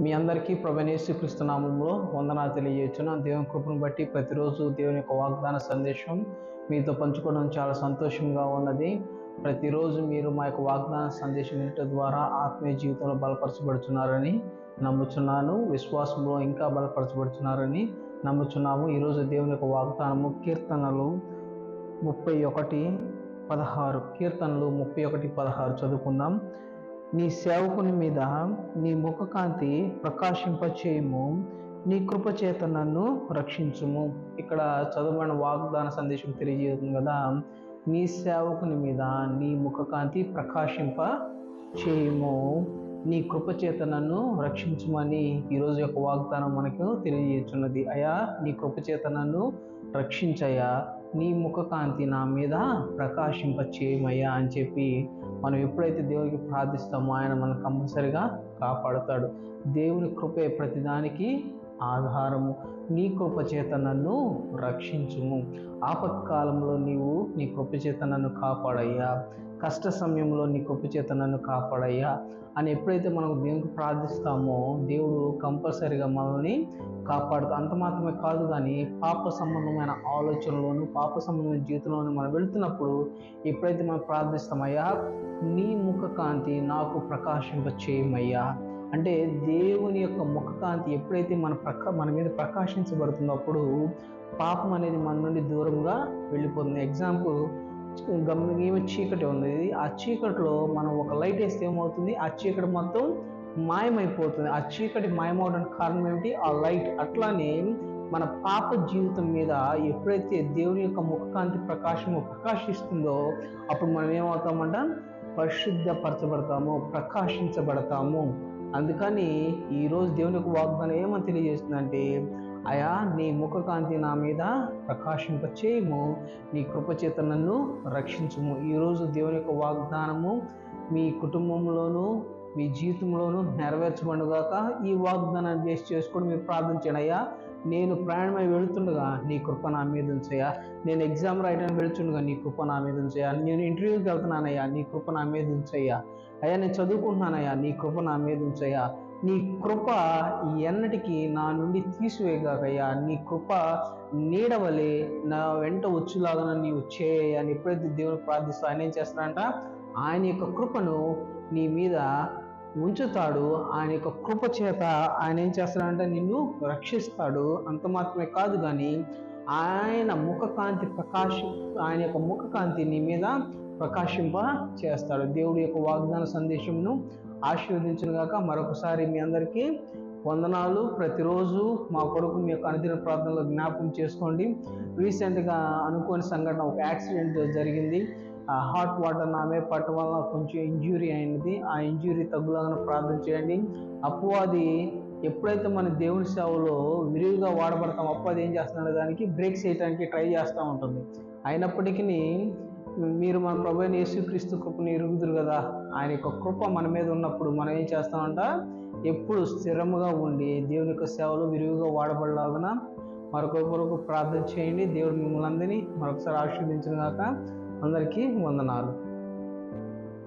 మీ అందరికీ ప్రభనేసి క్రీస్తునామంలో వందనాలు తెలియజేస్తున్నా దేవుని కృపను బట్టి ప్రతిరోజు దేవుని యొక్క వాగ్దాన సందేశం మీతో పంచుకోవడం చాలా సంతోషంగా ఉన్నది. ప్రతిరోజు మీరు మా యొక్క వాగ్దాన సందేశం వినటం ద్వారా ఆత్మీయ జీవితంలో బలపరచబడుతున్నారని నమ్ముచున్నాను. విశ్వాసంలో ఇంకా బలపరచబడుతున్నారని నమ్ముచున్నాము. ఈరోజు దేవుని యొక్క వాగ్దానము కీర్తనలు ముప్పై ఒకటి పదహారు. కీర్తనలు ముప్పై ఒకటి పదహారు చదువుకుందాం. నీ సేవకుని మీద నీ ముఖకాంతి ప్రకాశింపచేయము. నీ కృపచేత నన్ను రక్షించుము. ఇక్కడ చదువుబడిన వాగ్దాన సందేశం తెలియజేస్తుంది కదా. నీ సేవకుని మీద నీ ముఖకాంతి ప్రకాశింప చేయము నీ కృపచేత నన్ను రక్షించమని ఈరోజు యొక్క వాగ్దానం మనకు తెలియజేస్తున్నది. అయా నీ కృపచేత నన్ను రక్షించయా నీ ముఖకాంతి నా మీద ప్రకాశింప చేయమయ్యా అని చెప్పి మనం ఎప్పుడైతే దేవునికి ప్రార్థిస్తామో ఆయన మనం కంపల్సరిగా కాపాడుతాడు. దేవుని కృపే ప్రతిదానికి ఆధారము. నీ కృపచేత నన్ను రక్షించుము. ఆపత్కాలంలో నీవు నీ కృపచేత నన్ను కాపాడయ్యా. కష్ట సమయంలో నీ కృపచేత నన్ను కాపాడయ్యా. అని ఎప్పుడైతే మనం దేవునికి ప్రార్థిస్తామో దేవుడు కంపల్సరిగా మనల్ని కాపాడుతూ అంత మాత్రమే కాదు కానీ పాప సంబంధమైన ఆలోచనలోను పాప సంబంధమైన జీవితంలోను మనం వెళుతున్నప్పుడు ఎప్పుడైతే మనం ప్రార్థిస్తామయ్యా నీ ముఖ కాంతి నాకు ప్రకాశింప చేయమయ్యా అంటే దేవుని యొక్క ముఖకాంతి ఎప్పుడైతే మన ప్రకా మన మీద ప్రకాశించబడుతుందో అప్పుడు పాపం అనేది మన నుండి దూరంగా వెళ్ళిపోతుంది. ఎగ్జాంపుల్ గమనించ చీకటి ఉంది. ఆ చీకటిలో మనం ఒక లైట్ వేస్తే ఏమవుతుంది? ఆ చీకటి మొత్తం మాయమైపోతుంది. ఆ చీకటి మాయమవడానికి కారణం ఏమిటి? ఆ లైట్ అట్లానే మన పాప జీవితం మీద ఎప్పుడైతే దేవుని యొక్క ముఖకాంతి ప్రకాశము ప్రకాశిస్తుందో అప్పుడు మనం ఏమవుతామంట? పరిశుద్ధపరచబడతాము ప్రకాశించబడతాము. అందుకని ఈరోజు దేవుని యొక్క వాగ్దానం ఏమని తెలియజేస్తుందంటే అయా నీ ముఖకాంతి నా మీద ప్రకాశింపచేయము. నీ కృపచేత నన్ను రక్షించము. ఈరోజు దేవుని యొక్క వాగ్దానము మీ కుటుంబంలోనూ మీ జీవితంలోనూ నెరవేర్చబడుగాక ఈ వాగ్దానాన్ని బేస్ చేసుకొని మీరు ప్రార్థన అయ్యా నేను ప్రయాణమై వెళుతుండగా నీ కృప నా మీద ఉంచయ్యా. నేను ఎగ్జామ్ రాయడానికి వెళుతుండగా నీ కృప నా మీద ఉంచయ్యా. నేను ఇంటర్వ్యూకి వెళ్తున్నానయ్యా నీ కృప నా మీద ఉంచయ్యా. అయ్యా నేను చదువుకుంటున్నానయ్యా. నీ కృప నా మీద ఉంచయ్యా. నీ కృప ఎన్నటికీ నా నుండి తీసివేయగాకయ్యా. నీ కృప నీడవలే నా వెంట వచ్చులాగా నీవు చేయ అని ఎప్పుడైతే దేవుని ప్రార్థిస్తా ఆయన ఏం చేస్తాడంట? ఆయన యొక్క కృపను నీ మీద ఉంచుతాడు. ఆయన యొక్క కృప చేత ఆయన ఏం చేస్తాడంటే? నిన్ను రక్షిస్తాడు. అంత మాత్రమే కాదు కానీ ఆయన ముఖకాంతి ప్రకాశ ఆయన యొక్క ముఖకాంతి నీ మీద ప్రకాశింప చేస్తాడు. దేవుడి యొక్క వాగ్దాన సందేశంను ఆశీర్వదించిన గాక మరొకసారి మీ అందరికీ వందనాలు. ప్రతిరోజు మా కొరకు మీ యొక్క అనుదిన ప్రార్థనలో జ్ఞాపకం చేసుకోండి. రీసెంట్గా అనుకోని సంఘటన ఒక యాక్సిడెంట్ జరిగింది. హాట్ వాటర్ నామే పట్టడం వల్ల కొంచెం ఇంజ్యూరీ అయినది ఆ ఇంజ్యూరీ తగ్గులాగా ప్రార్థన చేయండి. అపవాది ఎప్పుడైతే మన దేవుని సేవలో విరివిగా వాడబడతాం అపవాది ఏం చేస్తున్నాడు దానికి బ్రేక్స్ చేయడానికి ట్రై చేస్తూ ఉంటుంది. అయినప్పటికీ మీరు మన ప్రభు అయిన యేసుక్రీస్తు కృపను ఎరుగుదురు కదా. ఆయన యొక్క కృప మన మీద ఉన్నప్పుడు మనం ఏం చేస్తామంట? ఎప్పుడు స్థిరముగా ఉండి దేవుని యొక్క సేవలు విరివిగా వాడబడలాగున మరొక ప్రార్థన చేయండి. దేవుడు మిమ్మల్ని అందరినీ మరొకసారి ఆశీర్వదించిన గాక అందరికీ వందనాలు.